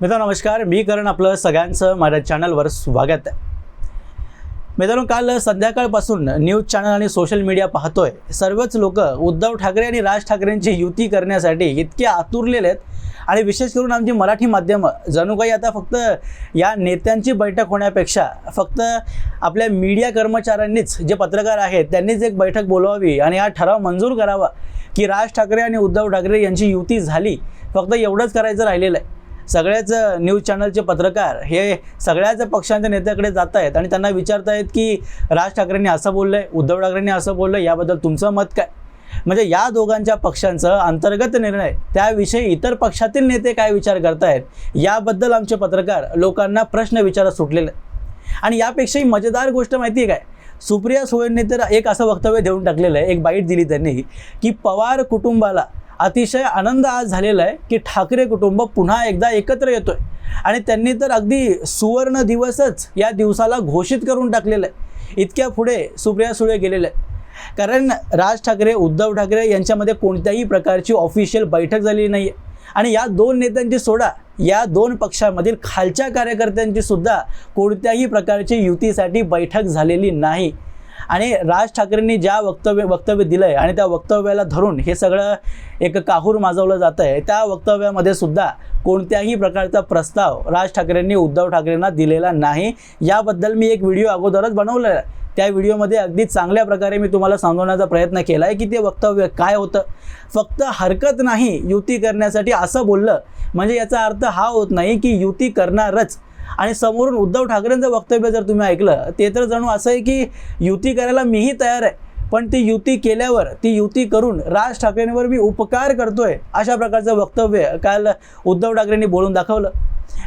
मित्रांनो नमस्कार. मी करण आपलं सगळ्यांचं माझ्या चॅनलवर स्वागत आहे. मित्रांनो काल संध्याकाळपासून न्यूज चॅनल आणि सोशल मीडिया पाहतोय. सर्वच लोक उद्धव ठाकरे आणि राज ठाकरेंची युती करण्यासाठी इतके आतुरलेले आहेत. आणि विशेष करून आमची मराठी माध्यमं जणू काही आता फक्त या नेत्यांची बैठक होण्यापेक्षा फक्त आपल्या मीडिया कर्मचाऱ्यांनीच जे पत्रकार आहेत त्यांनीच एक बैठक बोलवावी आणि हा ठराव मंजूर करावा की राज ठाकरे आणि उद्धव ठाकरे यांची युती झाली. फक्त एवढंच करायचं राहिलेलं आहे. सगळ्याच न्यूज चॅनलचे पत्रकार हे सगळ्याच पक्षांच्या नेत्याकडे जात आहेत आणि त्यांना विचारतायत की राज ठाकरेंनी असं बोललंय उद्धव ठाकरेंनी असं बोललं याबद्दल तुमचं मत काय? म्हणजे या दोघांच्या पक्षांचं अंतर्गत निर्णय त्याविषयी इतर पक्षातील नेते काय विचार करतायत याबद्दल आमचे पत्रकार लोकांना प्रश्न विचारत सुटलेले आणि यापेक्षाही मजेदार गोष्ट माहिती आहे काय? सुप्रिया सुळेंनी तर एक असं वक्तव्य देऊन टाकलेलं आहे एक बाईट दिली त्यांनी की पवार कुटुंबाला अतिशय आनंद आज झालेला आहे की ठाकरे कुटुंब पुन्हा एकदा एकत्र येतोय. आणि त्यांनी तर अगदी सुवर्ण दिवसच या दिवसाला घोषित करून टाकलेलं आहे. इतक्या पुढे सुप्रिया सुळे गेलेले आहे कारण राज ठाकरे उद्धव ठाकरे यांच्यामध्ये कोणत्याही प्रकारची ऑफिशियल बैठक झालेली नाही आहे आणि या दोन नेत्यांची सोडा या दोन पक्षामधील खालच्या कार्यकर्त्यांची सुद्धा कोणत्याही प्रकारची युतीसाठी बैठक झालेली नाही. आणि राज ठाकरेंनी ज्या वक्तव्य वक्तव्य दिलं आहे आणि त्या वक्तव्याला धरून हे सगळं एक काहूर माजवलं जातं आहे त्या वक्तव्यामध्ये सुद्धा कोणत्याही प्रकारचा प्रस्ताव राज ठाकरेंनी उद्धव ठाकरेंना दिलेला नाही. याबद्दल मी एक व्हिडिओ अगोदरच बनवलेला आहे त्या व्हिडिओमध्ये अगदी चांगल्या प्रकारे मी तुम्हाला सांगवण्याचा प्रयत्न केला आहे की ते वक्तव्य काय होतं. फक्त हरकत नाही युती करण्यासाठी असं बोललं. म्हणजे याचा अर्थ हा होत नाही की युती करणारच. आणि समोरून उद्धव ठाकरेंचं वक्तव्य जर तुम्ही ऐकलं ते तर जणू असं आहे की युती करायला मीही तयार आहे. पण ती युती केल्यावर ती युती करून राज ठाकरेंवर मी उपकार करतोय अशा प्रकारचं वक्तव्य काल उद्धव ठाकरेंनी बोलून दाखवलं.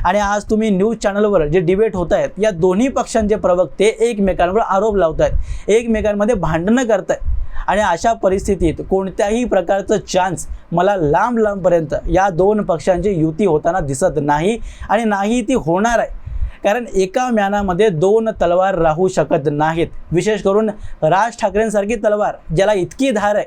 आणि आज तुम्ही न्यूज चॅनलवर जे डिबेट होत आहेत या दोन्ही पक्षांचे प्रवक्ते एकमेकांवर आरोप लावत आहेत एकमेकांमध्ये भांडणं करत आहेत आणि अशा परिस्थितीत कोणत्याही प्रकारचं चान्स मला लांब लांबपर्यंत या दोन पक्षांची युती होताना दिसत नाही आणि नाही ती होणार आहे. कारण एका म्यानामध्ये दोन तलवार राहू शकत नाहीत. विशेष करून राज ठाकरेंसारखी तलवार ज्याला इतकी धार आहे.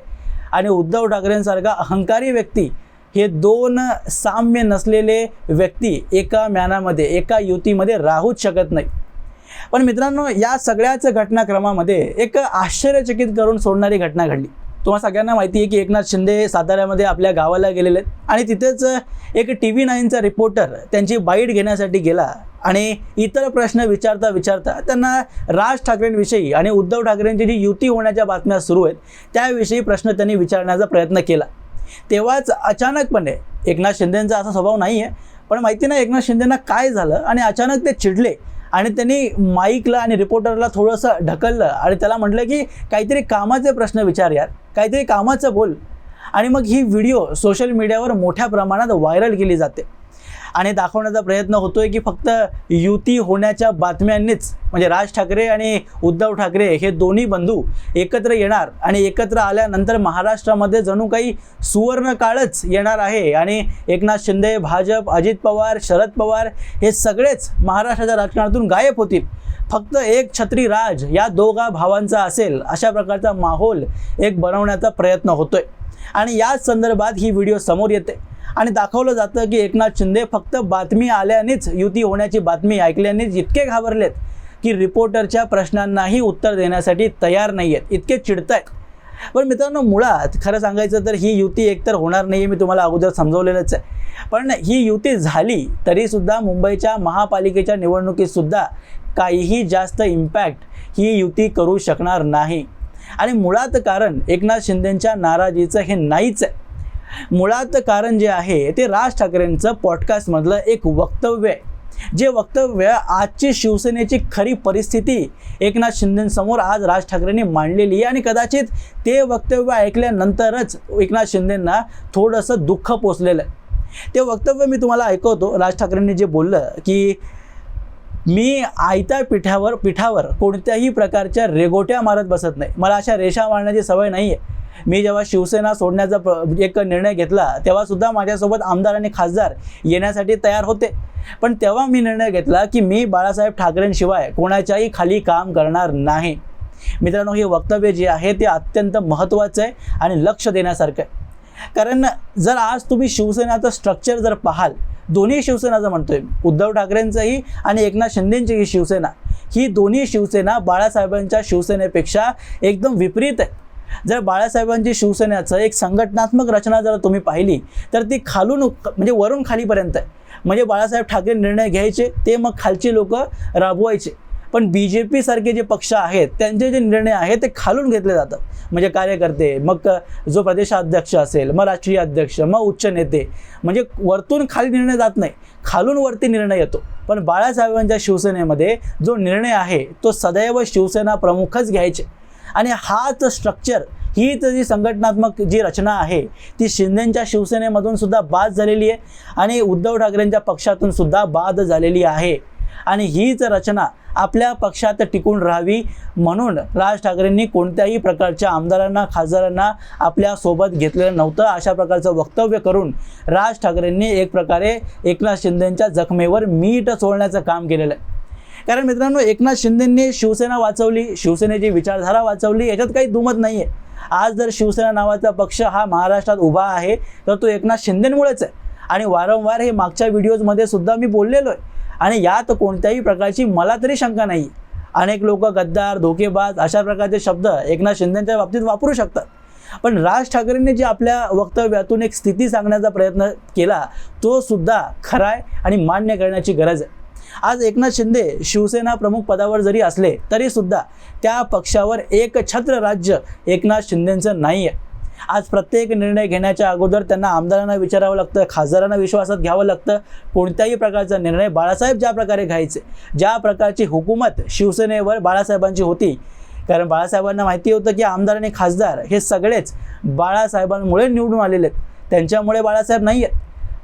आणि उद्धव ठाकरेंसारखा अहंकारी व्यक्ती हे दोन साम्य नसलेले व्यक्ती एका म्यानामध्ये एका युतीमध्ये राहूच शकत नाही पण मित्रांनो या सगळ्याच घटनाक्रमामध्ये एक आश्चर्यचकित करून सोडणारी घटना घडली. तुम्हाला सगळ्यांना माहिती आहे की एकनाथ शिंदे साताऱ्यामध्ये आपल्या गावाला गेलेले आहेत. आणि तिथेच एक टी व्ही नाईनचा रिपोर्टर त्यांची बाईट घेण्यासाठी गेला आणि इतर प्रश्न विचारता विचारता त्यांना राज ठाकरेंविषयी आणि उद्धव ठाकरेंची जी युती होण्याच्या बातम्या सुरू आहेत त्याविषयी प्रश्न त्यांनी विचारण्याचा प्रयत्न केला. तेव्हाच अचानकपणे एकनाथ शिंदेंचा असा स्वभाव नाही आहे पण माहिती नाही एकनाथ शिंदेंना काय झालं आणि अचानक ते चिडले. आणि त्यांनी माईकला आणि रिपोर्टरला थोडंसं ढकललं आणि त्याला म्हटलं की काहीतरी कामाचे प्रश्न विचार यार काहीतरी कामाचं बोल. आणि मग ही व्हिडिओ सोशल मीडियावर मोठ्या प्रमाणात व्हायरल केली जाते. आणि दाखवण्याचा प्रयत्न होतोय की फक्त युती होण्याच्या बातम्यांनीच म्हणजे राज ठाकरे आणि उद्धव ठाकरे हे दोन्ही बंधू एकत्र येणार आणि एकत्र आल्यानंतर महाराष्ट्रामध्ये जणू काही सुवर्ण काळच येणार आहे. आणि एकनाथ शिंदे भाजप अजित पवार शरद पवार हे सगळेच महाराष्ट्राच्या राजकारणातून गायब होतील. फक्त एक छत्री राज या दोघा भावांचा असेल अशा प्रकारचा माहोल एक बनवण्याचा प्रयत्न होतोय. आणि याच संदर्भात ही व्हिडिओ समोर येते. आणि दाखवलं जातं की एकनाथ शिंदे फक्त बातमी आल्यानेच युती होण्याची बातमी ऐकल्यानेच इतके घाबरलेत की रिपोर्टरच्या प्रश्नांनाही उत्तर देण्यासाठी तयार नाही आहेत इतके चिडत आहेत पण मित्रांनो मुळात खरं सांगायचं तर ही युती एकतर होणार नाही मी तुम्हाला अगोदर समजवलेलंच आहे. पण ही युती झाली तरीसुद्धा मुंबईच्या महापालिकेच्या निवडणुकीतसुद्धा काहीही जास्त इम्पॅक्ट ही युती करू शकणार नाही. आणि मुळात कारण एकनाथ शिंदेंच्या नाराजीचं हे नाहीच आहे. मुळात कारण जे आहे ते राज ठाकरेंचं पॉडकास्टमधलं एक वक्तव्य आहे. जे वक्तव्य आजची शिवसेनेची खरी परिस्थिती एकनाथ शिंदेसमोर आज राज ठाकरेंनी मांडलेली आहे. आणि कदाचित ते वक्तव्य ऐकल्यानंतरच एकनाथ शिंदेंना थोडंसं दुःख पोचलेलं आहे. ते वक्तव्य मी तुम्हाला ऐकवतो. राज ठाकरेंनी जे बोललं की मी आयत्या पिठावर पिठावर कोणत्याही प्रकारच्या रेगोट्या मारत बसत नाही. मला अशा रेषा मारण्याची सवय नाही आहे मी जेव्हा शिवसेना सोडण्याचा एक निर्णय घेतला तेव्हा सुद्धा माझ्यासोबत आमदार आणि खासदार येण्यासाठी तयार होते. पण तेव्हा मी निर्णय घेतला की मी बाळासाहेब ठाकरेंशिवाय कोणाच्याही खाली काम करणार नाही. मित्रांनो हे वक्तव्य जे आहे ते अत्यंत महत्त्वाचं आहे आणि लक्ष देण्यासारखं आहे. कारण जर आज तुम्ही शिवसेनाचं स्ट्रक्चर जर पाहाल दोन्ही शिवसेनाचं म्हणतोय उद्धव ठाकरेंचंही आणि एकनाथ शिंदेची ही शिवसेना ही दोन्ही शिवसेना बाळासाहेबांच्या शिवसेनेपेक्षा एकदम विपरीत आहे. जर बाळासाहेबांची शिवसेनेचं एक संघटनात्मक रचना जर तुम्ही पाहिली तर ती खालून म्हणजे वरून खालीपर्यंत आहे. म्हणजे बाळासाहेब ठाकरे निर्णय घ्यायचे ते मग खालची लोक राबवायचे. पण बी जे पीसारखे जे पक्ष आहेत त्यांचे जे निर्णय आहेत ते खालून घेतले जातात. म्हणजे कार्यकर्ते मग जो प्रदेशाध्यक्ष असेल मग राष्ट्रीय अध्यक्ष मग उच्च नेते. म्हणजे वरतून खाली निर्णय जात नाही खालून वरती निर्णय येतो. पण बाळासाहेबांच्या शिवसेनेमध्ये जो निर्णय आहे तो सदैव शिवसेना प्रमुखच घ्यायचे. आणि हाच स्ट्रक्चर हीच जी संघटनात्मक जी रचना आहे ती शिंदेच्या शिवसेनेमधून सुद्धा बाद झालेली आहे आणि उद्धव ठाकरेंच्या पक्षातून सुद्धा बाद झालेली आहे. आणि हीच रचना आपल्या पक्षात टिकून राहावी म्हणून राज ठाकरेंनी कोणत्याही प्रकारच्या आमदारांना खासदारांना आपल्यासोबत घेतलेलं नव्हतं. अशा प्रकारचं वक्तव्य करून राज ठाकरेंनी एक प्रकारे एकनाथ शिंदेच्या जखमेवर मीठ सोडण्याचं काम केलेलं आहे. कारण मित्रांनो एकनाथ शिंदेंनी शिवसेना वाचवली शिवसेनेची विचारधारा वाचवली याच्यात काही दुमत नाही आहे आज जर शिवसेना नावाचा पक्ष हा महाराष्ट्रात उभा आहे तर तो एकनाथ शिंदेमुळेच आहे. आणि वारंवार हे मागच्या व्हिडिओजमध्ये सुद्धा मी बोललेलो आहे. आणि यात कोणत्याही प्रकारची मला तरी शंका नाही अनेक लोक गद्दार धोकेबाज अशा प्रकारचे शब्द एकनाथ शिंदेच्या बाबतीत वापरू शकतात. पण राज ठाकरेंनी जे आपल्या वक्तव्यातून एक स्थिती सांगण्याचा प्रयत्न केला तो सुद्धा खरा आहे आणि मान्य करण्याची गरज आहे. आज एकनाथ शिंदे शिवसेना प्रमुख पदावर जरी असले तरी सुद्धा त्या पक्षावर एक छत्र राज्य एकनाथ शिंदेचं नाही आहे आज प्रत्येक निर्णय घेण्याच्या अगोदर त्यांना आमदारांना विचारावं लागतं खासदारांना विश्वासात घ्यावं लागतं. कोणत्याही प्रकारचा निर्णय बाळासाहेब ज्या प्रकारे घ्यायचे ज्या प्रकारची हुकूमत शिवसेनेवर बाळासाहेबांची होती कारण बाळासाहेबांना माहिती होतं की आमदार आणि खासदार हे सगळेच बाळासाहेबांमुळे निवडून आलेले आहेत त्यांच्यामुळे बाळासाहेब नाही आहेत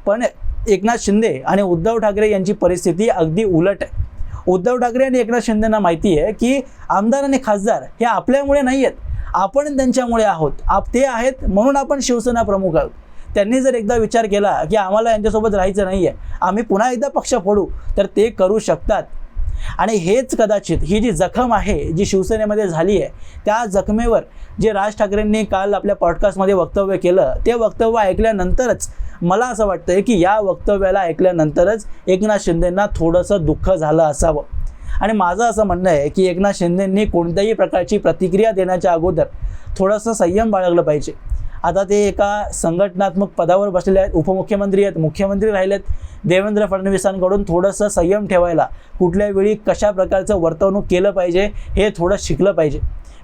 पण एकनाथ शिंदे आणि उद्धव ठाकरे यांची परिस्थिती अगदी उलट आहे. उद्धव ठाकरे आणि एकनाथ शिंदेना माहिती आहे की आमदार आणि खासदार हे आपल्यामुळे नाही आहेत आपण त्यांच्यामुळे आहोत. आप ते आहेत म्हणून आपण शिवसेना प्रमुख आहोत. त्यांनी जर एकदा विचार केला की आम्हाला यांच्यासोबत राहायचं नाही आहे आम्ही पुन्हा एकदा पक्ष फोडू तर ते करू शकतात. आणि हेच कदाचित ही जी जखम आहे जी शिवसेनेमध्ये झाली आहे त्या जखमेवर जे राज ठाकरेंनी काल आपल्या पॉडकास्टमध्ये वक्तव्य केलं ते वक्तव्य ऐकल्यानंतरच मला असं वाटतं की या वक्तव्याला ऐकल्यानंतरच एकनाथ शिंदेंना थोडंसं दुःख झालं असावं. आणि माझं असं म्हणणं आहे की एकनाथ शिंदेंनी कोणत्याही प्रकारची प्रतिक्रिया देण्याच्या अगोदर थोडंसं संयम बाळगलं पाहिजे. आता ते एका संघटनात्मक पदावर बसलेले आहेत. उपमुख्यमंत्री आहेत मुख्यमंत्री राहिलेत. देवेंद्र फडणवीसांकडून थोडंसं संयम ठेवायला कुठल्या वेळी कशा प्रकारचं वर्तवणूक केलं पाहिजे हे थोडं शिकलं पाहिजे.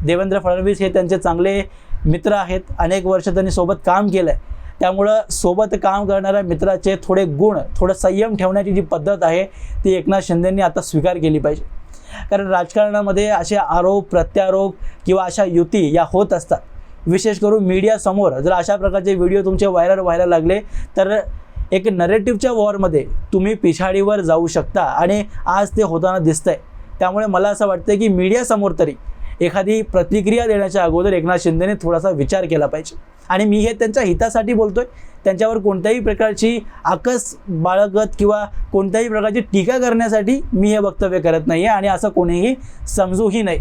देवेंद्र फडणवीस हे त्यांचे चांगले मित्र आहेत. अनेक वर्ष त्यांनी सोबत काम केलं आहे त्यामुळं सोबत काम करणाऱ्या मित्राचे थोडे गुण थोडं संयम ठेवण्याची जी पद्धत आहे ती एकनाथ शिंदेंनी आता स्वीकार केली पाहिजे. कारण राजकारणामध्ये असे आरोप प्रत्यारोप किंवा अशा युती या होत असतात. विशेष करून मीडियासमोर जर अशा प्रकारचे व्हिडिओ तुमचे व्हायरल व्हायला लागले तर एक नरेटिव्हच्या वॉरमध्ये तुम्ही पिछाडीवर जाऊ शकता आणि आज ते होताना दिसतंय. त्यामुळे मला असं वाटतं की मीडियासमोर तरी एखादी प्रतिक्रिया देण्याच्या अगोदर एकनाथ शिंदेने थोडासा विचार केला पाहिजे. आणि मी हे त्यांच्या हितासाठी बोलतोय. त्यांच्यावर कोणत्याही प्रकारची आकस बाळगत किंवा कोणत्याही प्रकारची टीका करण्यासाठी मी हे वक्तव्य करत नाही आहे आणि असं कोणीही समजूही नाही.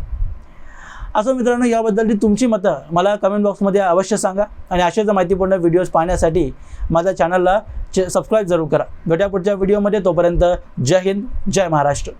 असं मित्रांनो याबद्दलची तुमची मतं मला कमेंट बॉक्समध्ये अवश्य सांगा. आणि अशाच माहितीपूर्ण व्हिडिओज पाहण्यासाठी माझ्या चॅनलला सबस्क्राईब जरूर करा. भेट्या पुढच्या व्हिडिओमध्ये तोपर्यंत जय हिंद जय महाराष्ट्र.